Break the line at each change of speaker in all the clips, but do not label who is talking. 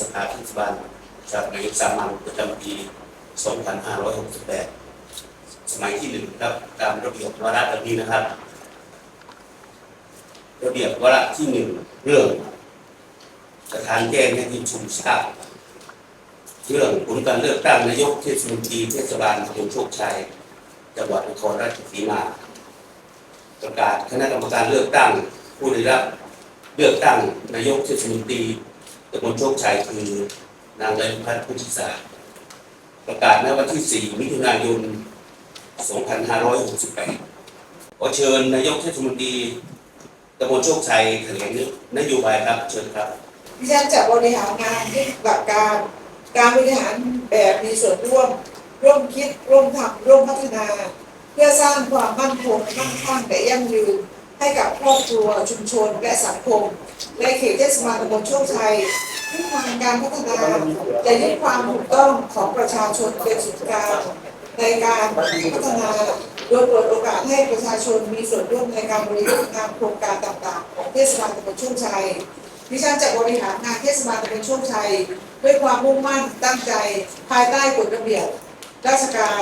ส
ภาเทศบาลจากนายกสามัญประจำปี 2568 สมัยที่หนึ่งครับตามระเบียบวาระดังนี้นะครับ ระเบียบวาระที่หนึ่งเรื่องประธานแจ้งให้ที่ชุมทราบเรื่องผลการเลือกตั้งนายกเทศมนตรีเทศบาลตำบลโชคชัยจังหวัดนครราชสีมา ประกาศคณะกรรมการเลือกตั้งผู้ได้รับเลือกตั้งนายกเทศมนตรี ตำบลโชคชัยคือนางเลยพัฒน์พุทธิสาประกาศในวันที่ 4 มิถุนายน 2568ขอเชิญนายกเทศมนตรีตำบลโชคชัยแถลงนโยบายครับเชิญครับ
ดิฉันจะบริหารงานด้วยหลักการ การบริหารแบบมีส่วนร่วม ร่วมคิด ร่วมทำร่วมพัฒนา เพื่อสร้างความมั่นคงมั่งคั่งและยั่งยืน ให้กับครอบครัวชุมชนและสังคม ในเขตเทศบาลตำบลโชคชัยทิศทางการพัฒนาจะยึดความถูกต้องของประชาชนเป็นศูนย์กลางในการพัฒนาโดยเปิดโอกาสให้ประชาชนมีส่วนร่วมในการบริหารงานโครงการต่างๆ ของเทศบาลตำบลโชคชัยดิฉันจะบริหารงานเทศบาลตำบลโชคชัย ด้วยความมุ่งมั่นตั้งใจภายใต้กฎระเบียบ ราชการ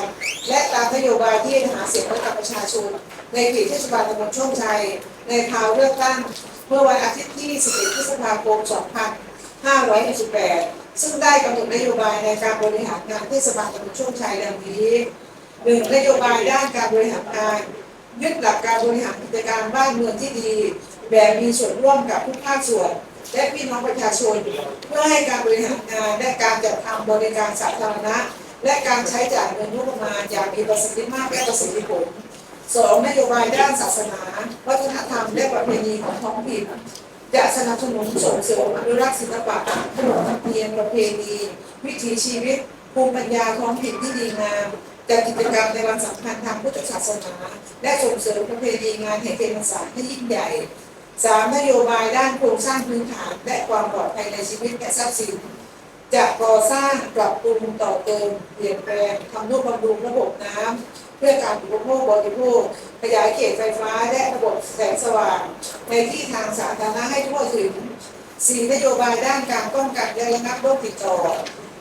และตามนโยบายที่หาเสียงไว้กับประชาชน ในเขตเทศบาลตำบลโชคชัย ในคราวเลือกตั้งเมื่อวันอาทิตย์ที่11พฤษภาคม 2568ซึ่งได้กำหนดนโยบายในการบริหารงานเทศบาลตำบลโชคชัยดังนี้หนึ่งนโยบายด้านการบริหารงานยึดหลักการบริหารกิจการบ้านเมืองที่ดี แบบมีส่วนร่วมกับทุกภาคส่วน และพี่น้องประชาชน เพื่อให้การบริหารงานและการจัดทำบริการสาธารณะ และการใช้จ่ายเงินงบประมาณอย่างมีประสิทธิภาพและประสิทธิผลสองนโยบายด้านศาสนา วัฒนธรรม และประเพณีของท้องถิ่นจะสนับสนุนส่งเสริมอนุรักษ์ศิลปะขนบธรรมเนียมประเพณี วิถีชีวิต ภูมิปัญญาท้องถิ่นที่ดีงามจัดกิจกรรมในวันสำคัญทางพุทธศาสนา และส่งเสริมประเพณีงานแห่งเทียนพรรษาให้ยิ่งใหญ่สามนโยบายด้านโครงสร้างพื้นฐาน และความปลอดภัยในชีวิตและทรัพย์สิน จะก่อสร้างปรับปรุงต่อเติมเปลี่ยนแปลงทำนุบำรุงระบบน้ำเพื่อการอุปโภคบริโภค ขยายเขตไฟฟ้าและระบบแสงสว่าง ในที่ทางสาธารณะให้ทั่วถึงสี่นโยบายด้านการป้องกันและระงับโรคติดต่อ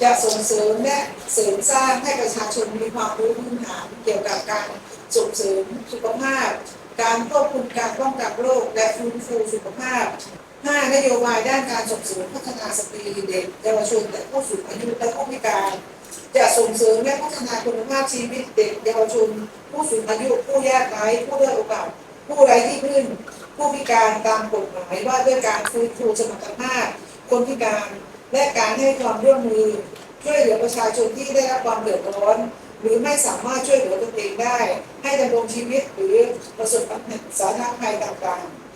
จะส่งเสริมและเสริมสร้างให้ประชาชนมีความรู้พื้นฐานเกี่ยวกับการส่งเสริมสุขภาพ การควบคุมการป้องกันโรคและฟื้นฟูสุขภาพ 5. นโยบายด้านการส่งเสริมพัฒนาสตรีเด็กเยาวชนและผู้สูงอายุและผู้พิการ จะส่งเสริมและพัฒนาคุณภาพชีวิตเด็กเยาวชน ผู้สูงอายุผู้ยากไร้ผู้ด้อยโอกาส ผู้ไร้ที่พึ่งผู้พิการตามกฎหมายว่าด้วยการฟื้นฟูสมรรถภาพคนพิการ และการให้ความร่วมมือ ช่วยเหลือประชาชนที่ได้รับความเดือดร้อน หรือไม่สามารถช่วยเหลือตนเองได้ ให้ดำรงชีวิตหรือประสบปัญหาสาธารณภัยต่างๆ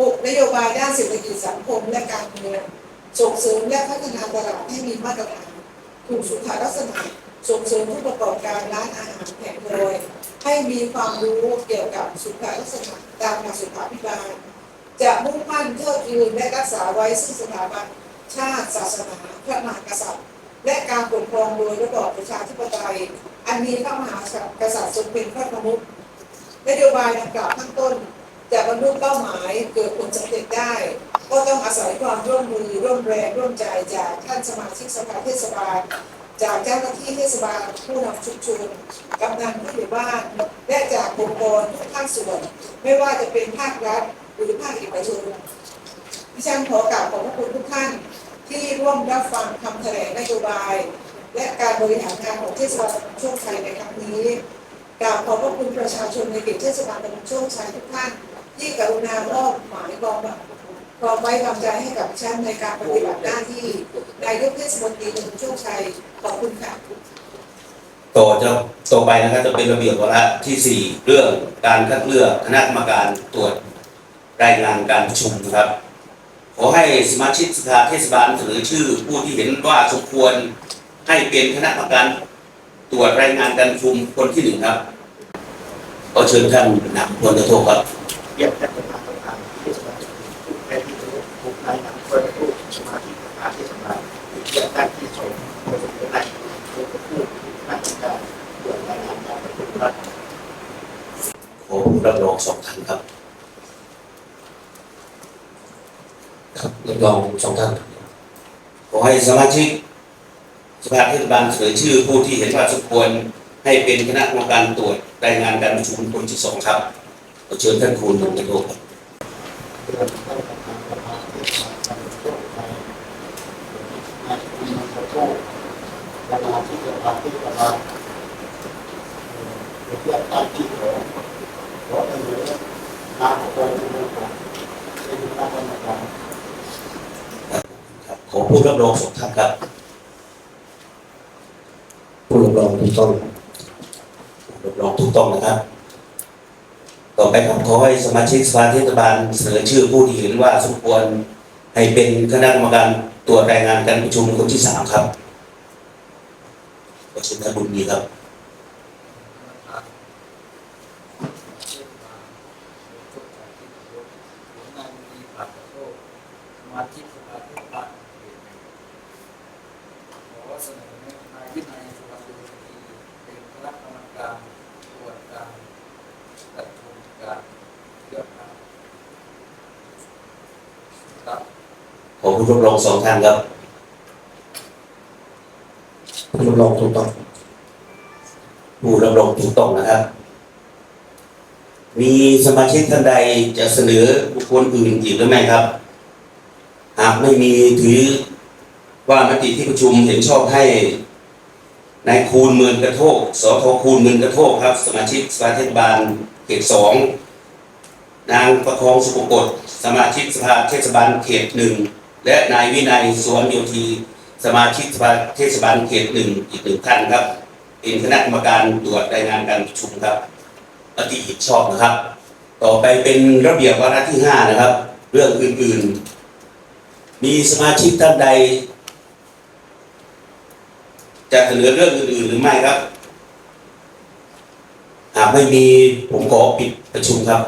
หกนโยบายด้านเศรษฐกิจสังคมและการเมืองส่งเสริมและพัฒนาตลาดให้มีมาตรฐานถูกสุขลักษณะส่งเสริมผู้ประกอบการร้านอาหารแผงลอยให้มีความรู้เกี่ยวกับสุขลักษณะตามหลักสุขาภิบาล จะมุ่งมั่นเทิดทูนและรักษาไว้ซึ่งสถาบันชาติศาสนาพระมหากษัตริย์ และการปกครองโดยระบอบประชาธิปไตย อันมีพระมหากษัตริย์ทรงเป็นพระประมุขนโยบายดังกล่าวข้างต้น จะบรรลุเป้าหมายเกิดผลสำเร็จได้ ก็ต้องอาศัยความร่วมมือร่วมแรงร่วมใจจากท่านสมาชิกสภาเทศบาล จากเจ้าหน้าที่เทศบาลผู้นำชุมชนกำนันผู้ใหญ่บ้านและจากองค์กรทุกภาคส่วน ไม่ว่าจะเป็นภาครัฐหรือภาคเอกชนดิฉันขอกราบขอบพระคุณทุกท่านที่ร่วมรับฟังคำแถลงนโยบาย และการบริหารงานของเทศบาลตำบลโชคชัยในครั้งนี้กราบขอบพระคุณประชาชนในเขตเทศบาลตำบลโชคชัยทุกท่าน ที่กรุณามอบหมายความความไว้วางใจให้กับฉันในการปฏิบัติหน้าที่นายกเทศมนตรีตำบลโชคชัยขอบคุณค่ะ
ต่อจะต่อไปนะครับจะเป็นระเบียบวาระที่สี่เรื่องการคัดเลือกคณะกรรมการตรวจรายงานการประชุมนะครับ ขอให้สมาชิกสภาเทศบาลเสนอชื่อ ผู้ที่เห็นว่าสมควรให้เป็นคณะกรรมการตรวจรายงานการประชุมคนที่หนึ่งครับขอเชิญท่านนำพลโทครับ
รียกท่านประธานประธานที่สภาและที่ผู้นายนำเพื่อผู้สมาชิกสภาที่สภาเรียกท่านที่สองผู้สมัครได้ผู้ผู้ราชการตรวจรายงานการประชุมรัฐ
ขอผู้รับรองสองท่านครับ
ครับรับรองสองท่าน
ขอให้สมาชิกสภาเทศบาลเสนอชื่อผู้ที่เห็นว่าสมควรให้เป็นคณะกรรมการตรวจรายงานการประชุมคนที่สองครับ เชิญท่านครูนนทโทครับ
เรื่องท่านประธานสภาที่สภาการโชคชัยนายคุณมันโชคสมาชิกสภาที่สภาเรียกท่านที่สองขอเสนอนามของผู้นำเป็นคณะกรรมการ
ครับขอผู้รับรองสองท่านครับ
ผู้รับรองถูกต้อง
รับรองถูกต้องนะครับ ต่อไปครับขอให้สมาชิกสภาเทศบาลเสนอชื่อผู้ที่เห็นว่าสมควรให้เป็นคณะกรรมการตรวจรายงานการประชุมคนที่สามครับขอเชิญท่านบุญมีครับ
มาชิกสภาเทศบาลขอเสนอนายวินัยสุวรรณโยธีเป็นคณะกรรมการตรวจการจัดทำการเลือกตั้งครับ
ขอผู้รับรองสองท่านครับ
ผู้รับรองถูกต้อง
ผู้รับรองถูกต้องนะครับ มีสมาชิกท่านใดจะเสนอบุคคลอื่นอีกหรือไม่ครับ หากไม่มีถือว่ามติที่ประชุมเห็นชอบให้นายคูณเมืองกระโทกสทคูณเมืองกระโทกครับ สมาชิกสภาเทศบาลเขตสองนางประคองสุภกฎสมาชิกสภาเทศบาลเขตหนึ่ง และนายวินัยสวนโยธีสมาชิกสภาเทศบาลเขตหนึ่งอีกหนึ่งท่านครับ เป็นคณะกรรมการตรวจรายงานการประชุมครับมติห็นชอบนะครับ ต่อไปเป็นระเบียบวาระที่ห้านะครับ เรื่องอื่นๆ มีสมาชิกท่านใด จะเสนอเรื่องอื่นๆหรือไม่ครับ หากไม่มีผมขอปิดประชุมครับ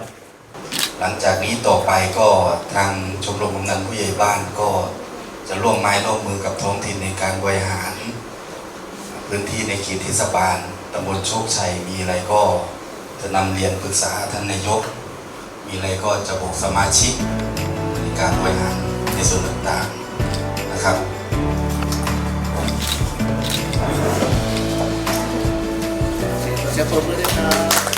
หลังจากนี้ต่อไปก็ทางชมรมกำนันผู้ใหญ่บ้านก็จะร่วมไม้ร่วมมือกับท้องถิ่นในการบริหาร พื้นที่ในเขตเทศบาลตำบลโชคชัยมีอะไรก็จะนำเรียนปรึกษาท่านนายก มีอะไรก็จะบอกสมาชิกในการบริหารในส่วนต่างๆนะครับ
เสียงปรบมือด้วยครับ